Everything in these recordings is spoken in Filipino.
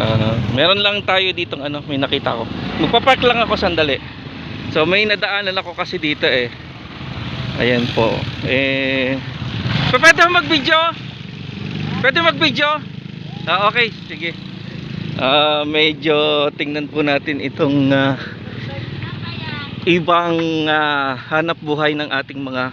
Ah, meron lang tayo ditong ano, may nakita ko. Magpa-park lang ako sandali. So may nadaanan ako kasi dito eh. Ayan po. Eh Pwede mo mag-video? Pwede mag-video? Ah, okay, sige. Ah, medyo tingnan po natin itong ah, ibang ah, hanap buhay ng ating mga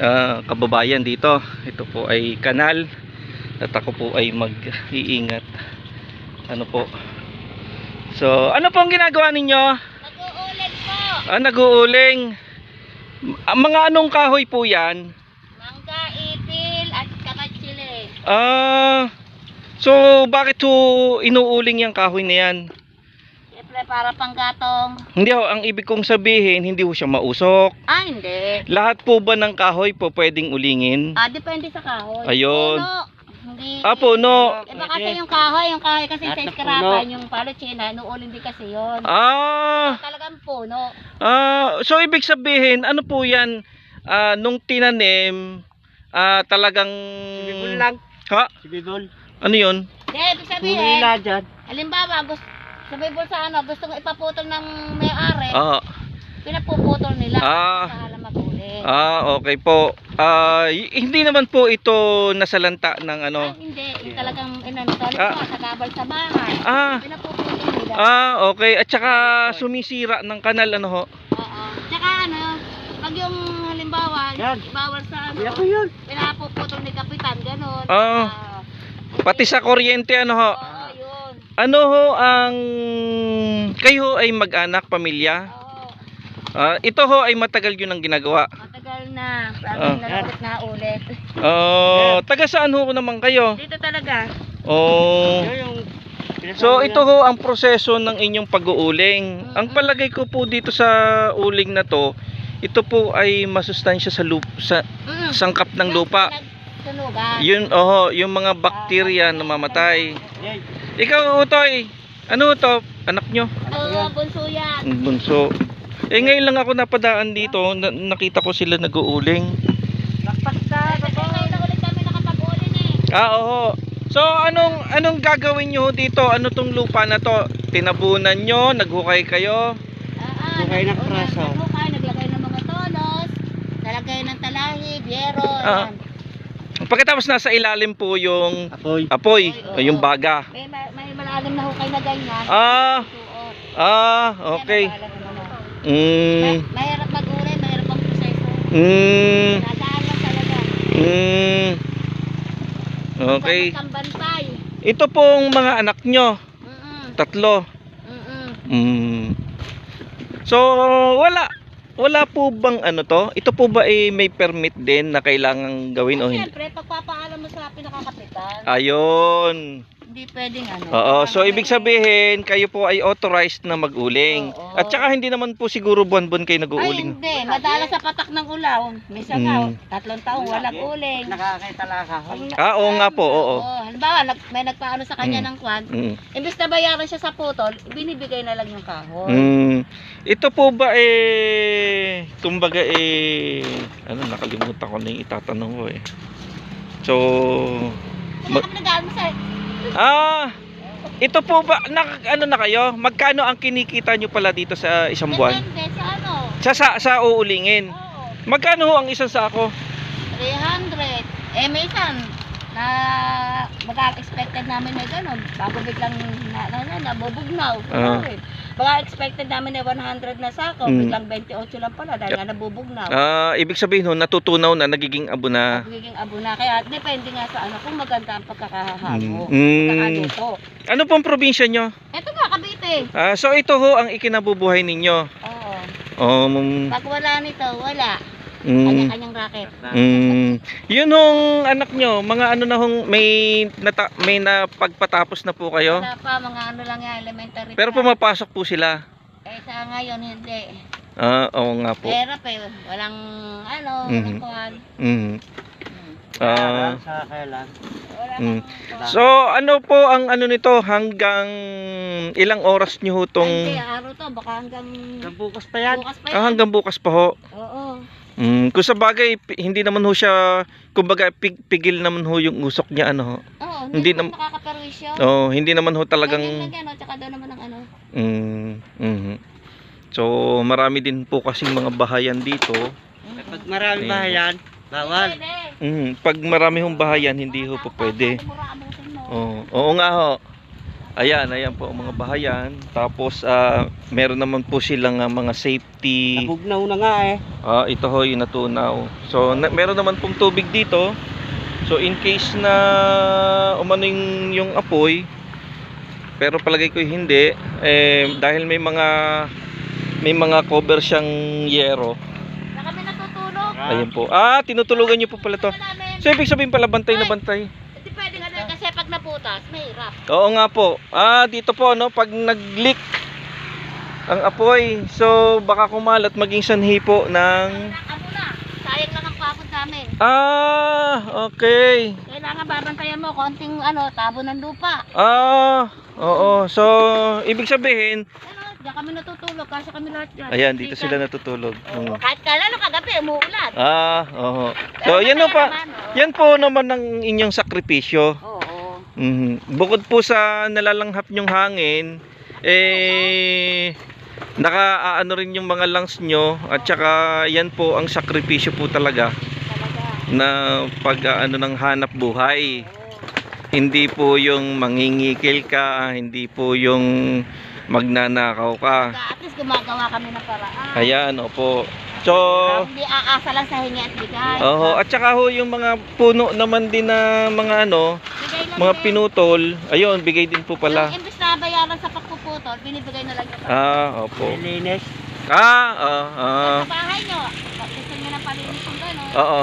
ah, kababayan dito. Ito po ay kanal at ako po ay mag-iingat. Ano po? So, ano po ang ginagawa ninyo? Mag-uulit po. Ah, nag-uuling. Ah, mga anong kahoy po 'yan? Mangga, ipil, at kamatsili. Ah, so bakit ho inuuling yung kahoy na 'yan? Siyempre para panggatong. Hindi ho, ang ibig kong sabihin, hindi ho siya mausok. Ah, hindi. Lahat po ba ng kahoy po pwedeng ulingin? Ah, depende sa kahoy. Ayun. Puno. Hindi. Ah, puno. Iba kasi yung kahoy, yung kahoy kasi Lahat sa na iskarapan, yung palo china, nuulin din kasi yun. Ah, Talagang puno. ah, so ibig sabihin, ano po 'yan? Ah, nung tinanim, ah, talagang Bibol lang. Ha? Si Bibol. Ano 'yun? Hindi, ibig Puno sabihin, nila dyan. halimbawa, gusto, sa Bible sa ano, gusto nga ipaputol ng may-ari, Ah, pinapuputol nila. Ah. Sa alam maguli. Ah, okay po. Ah, hindi naman po ito nasalanta ng ano. Ah, hindi, yung talagang inanto, Ah. sa gabal sa bahay. Ah, Pinapuputol nila. ah, okay. At saka sumisira ng kanal ano ho. Oo. Tsaka ano, pag yung halimbawa, Yan. bawal sa ano, Kaya ko yun. pinapuputol ni Kapitan, ganun. Ah. Ah, Pati sa kuryente ano ho. Oo, yun. Ano ho ang kayo ay mag-anak, pamilya? Oo. Ah, ito ho ay matagal yun ang ginagawa. Na. Sabi Ah. na ulit na ulit. Oh, taga saan ho naman kayo? Dito talaga. Oh. So ito ho ang proseso ng inyong pag-uuling. Ang palagay ko po dito sa uling na to, ito po ay masustansya sa lupa, sa Mm. sangkap ng lupa. Yun, oho, yung mga bakterya na mamatay. Ikaw, Utoy, ano to? Anak nyo? Oo, bunso yan. Bunso. Eh ngayon lang ako napadaan dito, na- nakita ko sila nag-uuling. Eh. Ah, oo. So anong anong gagawin nyo dito? Ano tong lupa na to? Tinabunan nyo, naghukay kayo? Ah, Hukay ng nag- praso. Naghukay, naglagay ng mga tonos, nalagay ng talahib, yero, Ah. yan. Pagkatapos nasa ilalim po yung Apoy. apoy, Oo. yung baga. May, may, malalim na hukay na ganyan. Ah. Ah, okay. Mm, Ma- mahirap mag-ulit, mahirap ang proseso. mm, Nadaan lang talaga. mm. Okay. Basta bantay. Ito pong mga anak nyo, Mm-mm. tatlo. Mm-mm. Mm. So, wala wala po bang ano to? Ito po ba eh, may permit din na kailangan gawin o hindi? Siyempre, pagpapaalam mo sa pinakakapitan, Ayun. Hindi pwedeng ano. Oo, so ibig sabihin kayo po ay authorized na mag-uling. Oo. At saka hindi naman po siguro buwan-buwan kayo Ay, nag-uuling. hindi. Madalas sa patak ng ulaw. Minsan Mm. nga, tatlong taong walang uling. Nakakita lang ka. Pag- Ah, oo nga po, oo. Oo, halimbawa, nag, may nagpaano sa kanya Mm. ng kwan. Mm. Imbis na bayaran siya sa putol, binibigay na lang yung kahoy. Mm. Ito po ba eh kumbaga eh ano nakalimutan ko na yung itatanong ko eh. So kami nag sa... ah ito po ba na, ano na kayo? Magkano ang kinikita nyo pala dito sa isang buwan? Depende sa ano. Sa sa, sa uulingin. Oo, Magkano ho ang isang sako? 300. Eh, minsan, na baka expected namin na gano'n. Bago biglang na, na, na, nabubugnaw. Ah. Baka expected namin na 100 na sako, Mm. biglang 28 lang pala dahil nga nabubugnaw. Ah, ibig sabihin ho natutunaw na nagiging abo na. Magiging abo na. Kaya depende nga sa ano, kung maganda ang pagkakahamo. Mm. Mm. Pagkakaluto. Ano pong probinsya nyo? Ito nga, Cavite. Ah, so ito ho ang ikinabubuhay ninyo. Oo. Um, Pag wala nito, wala. Mm, Kanya-kanyang racket. mm, yun hong anak nyo, mga ano na hong may, nata, may napagpatapos na po kayo? Wala pa, mga ano lang yan, elementary Pero pa. pumapasok po sila. Eh, sa ngayon, hindi. Ah, oo nga po. Pero pa, walang ano, Mhm. walang kuhan. Mm. Ah, sa kailan. Mm. so ano po ang ano nito hanggang ilang oras nyo ho tong Hindi, araw to, baka hanggang Hanggang bukas pa yan. bukas pa ah, yan. hanggang bukas pa ho. Oo. Mm, kung sa bagay, hindi naman ho siya, kumbaga pig, pigil naman ho yung usok niya ano ho. Oo, hindi, Hindi naman nam- nakakaperwisyo. Oh, hindi naman ho Ganyan talagang lang yan, oh, tsaka doon naman ang ano. mm, mhm. So, marami din po kasing mga bahayan dito. Pag marami Ayun. bahayan, bawal. Mm, pag marami hong bahayan, hindi ho po pwede. Oo, oo nga ho. Ayan, ayan po ang mga bahayan. Tapos, ah, meron naman po silang ah, mga safety. Nabugnaw na nga eh. Ah, ito ho yung natunaw. So, na, meron naman pong tubig dito. So, in case na umano yung, yung apoy, pero palagay ko hindi, eh, dahil may mga may mga cover siyang yero. Na kami natutulog. Ayan po. Ah, tinutulugan niyo po pala to. So, ibig sabihin pala bantay na bantay. Hindi pwede nga doon kasi pag naputas, may hirap. Oo nga po. Ah, dito po no, pag nag-leak ang apoy, so baka kumalat maging sanhi po ng Ano na, sayang lang ang pagod namin. Ah, okay. Kailangan babantayan mo konting ano, tabo ng lupa. Ah, oo. So, ibig sabihin, Ano, diyan kami natutulog kasi kami lahat dyan. ayan, dito sila natutulog. Oo, Mm. kahit kalalo kagabi, umuulan. Ah, oo. So, yan no pa. Yan po naman ang inyong sakripisyo. Oo. Mhm. Bukod po sa nalalanghap nyong hangin, eh naka ano rin yung mga lungs nyo at saka yan po ang sakripisyo po talaga Talaga. na pag ano ng hanap buhay. Hindi po yung mangingikil ka, hindi po yung magnanakaw ka. At least gumagawa kami ng paraan. Ayan, opo. So, Hindi aasa lang sa hingi at bigay. oho, at saka ho yung mga puno naman din na mga ano, mga din. pinutol, ayun, bigay din po pala. Yung imbis na bayaran sa pagpuputol, binibigay na lang yung Ah, opo. Nilinis. Ah, ah, ah. Sa bahay nyo, gusto nyo ng palinis yung gano'n. Oo.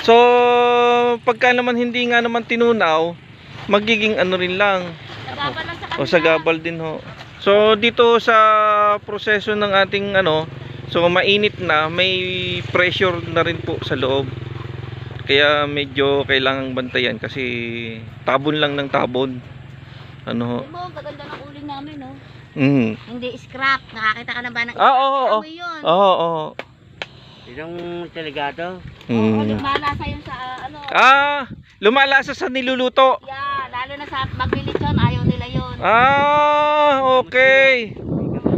So, pagka naman hindi nga naman tinunaw, magiging ano rin lang. Sagabal lang sa kanila. O sa gabal din ho. So, dito sa proseso ng ating ano, so mainit na, may pressure na rin po sa loob. Kaya medyo kailangang bantayan kasi tabon lang ng tabon. Ano ho. Alam mo, ang gaganda ng uling namin, no? Mhm. Hindi scrap. Nakakita ka na ba ng Ah, oo, oo. Yun. Oo, oo. Yung delegado. Oo, Mm. lumalasa yun sa ah, ano. Ah, lumalasa sa niluluto. Yeah, lalo na sa maglilitsyon, ayaw nila yun. Ah, okay.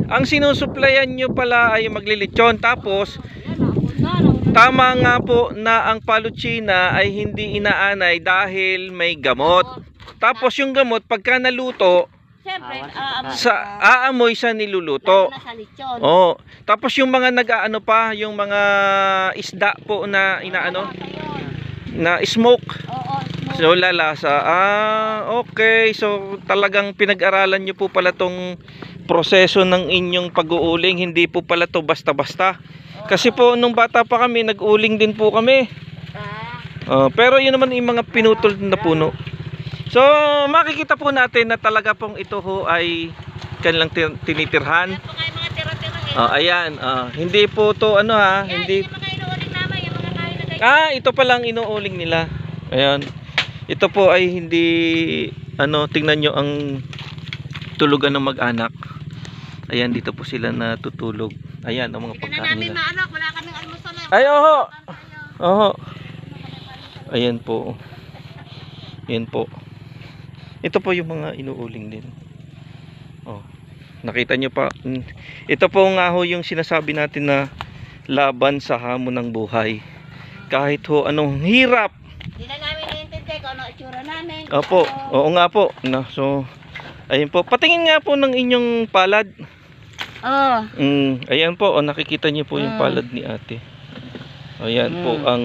Ang sinusuplayan nyo pala ay maglilitsyon. Tapos, tama nga po na ang palutsina ay hindi inaanay dahil may gamot. Tapos yung gamot, pagka naluto, Siyempre, aamoy sa aamoy sa niluluto. Oh, tapos yung mga nag-aano pa, yung mga isda po na inaano, na smoke. Oo, smoke. So lalasa. Ah, okay. So talagang pinag-aralan niyo po pala tong proseso ng inyong pag-uuling. Hindi po pala to basta-basta. Kasi po nung bata pa kami, nag-uling din po kami. Oh, pero yun naman yung mga pinutol na puno. So makikita po natin na talaga pong ito ho ay kanilang tin- tinitirhan. Oh, ayan. ah, hindi po to ano ha, hindi. Ah, ito pa lang inuuling nila. Ayan. Ito po ay hindi ano, tingnan nyo ang tulugan ng mag-anak. Ayan, dito po sila natutulog. Ayan, ang mga pagkain nila. wala kaming almusal eh. Ay, oho. Oho. Ayan po. Ayan po. Ito po yung mga inuuling din. Oh. Nakita nyo pa. Mm. Ito po nga ho yung sinasabi natin na laban sa hamon ng buhay. Kahit ho anong hirap Hindi na namin naiintindi kung ano itsura namin. Opo, Ano, oo nga po. No, so, ayun po. Patingin nga po ng inyong palad. Oo. Mm, ayan po, oh, nakikita niyo po yung Mm. palad ni ate. Ayan po Mm. ang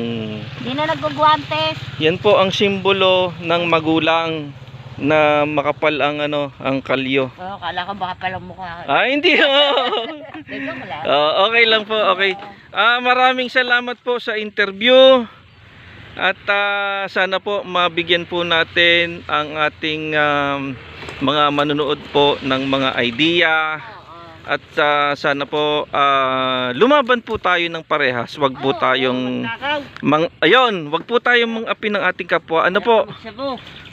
Hindi na nagguguantes. yan po ang simbolo ng magulang na makapal ang ano, ang kalyo. Oo, kala ko baka palang mukha. Ah, hindi. oh. Ah, okay lang po, okay. Ah, maraming salamat po sa interview. At ah, sana po mabigyan po natin ang ating um, mga manonood po ng mga idea. At ah, sana po ah, lumaban po tayo ng parehas. Wag po tayong mang ayun, wag po tayong mangapi ng ating kapwa. Ano po?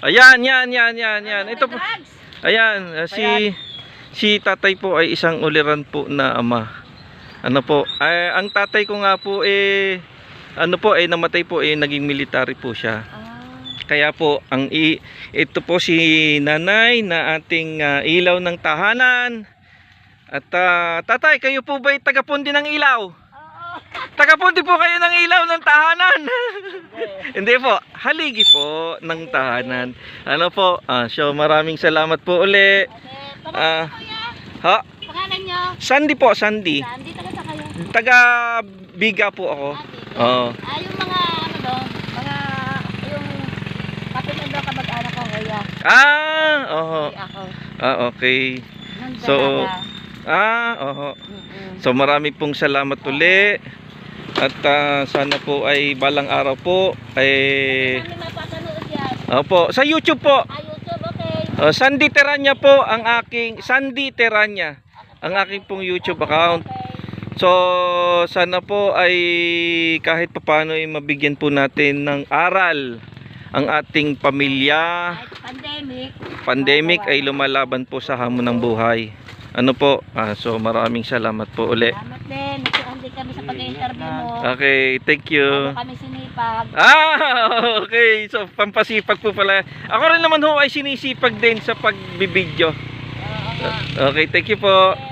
Ayan, yan, yan, yan, yan. Ito po. Ayan, ah, si si tatay po ay isang uliran po na ama. Ano po? Ay, ang tatay ko nga po eh ano po eh namatay po eh naging military po siya. Kaya po, ang i, ito po si nanay na ating ah, ilaw ng tahanan. At ah, tatay, kayo po ba taga-pundi ng ilaw? Oo. Taga-pundi po kayo ng ilaw ng tahanan. Hindi po, haligi po ng tahanan. Ano po, ah, so maraming salamat po uli. Kasi, Ah. pangalan kuya. Ha? Pangalan nyo. Sandy po, Sandy. Saan? Dito ka sa kayo. Taga Biga po ako. Ah. Oo. Ah, yung mga, ano doon, mga, yung, kapitid doon kamag-anak ko, kuya. Ah. Kuya ako. Ah, okay. So. Ah, oho. So marami pong salamat uli. At ah, sana po ay balang araw po ay. Opo, sa YouTube po. Ah, YouTube, okay. Uh, Sandy Teranya po ang aking Sandy Teranya ang aking pong YouTube account. So sana po ay kahit papaano ay mabigyan po natin ng aral ang ating pamilya. Pandemic. Pandemic ay lumalaban po sa hamon ng buhay. Ano po? Ah, so maraming salamat po uli. Salamat din. Nagsuandi kami sa pag-interview mo. Okay, thank you. Bago kami sinipag. Ah, okay. So, pampasipag po pala. Ako rin naman ho ay sinisipag din sa pagbibideo. Oo nga. Okay, thank you po. Okay.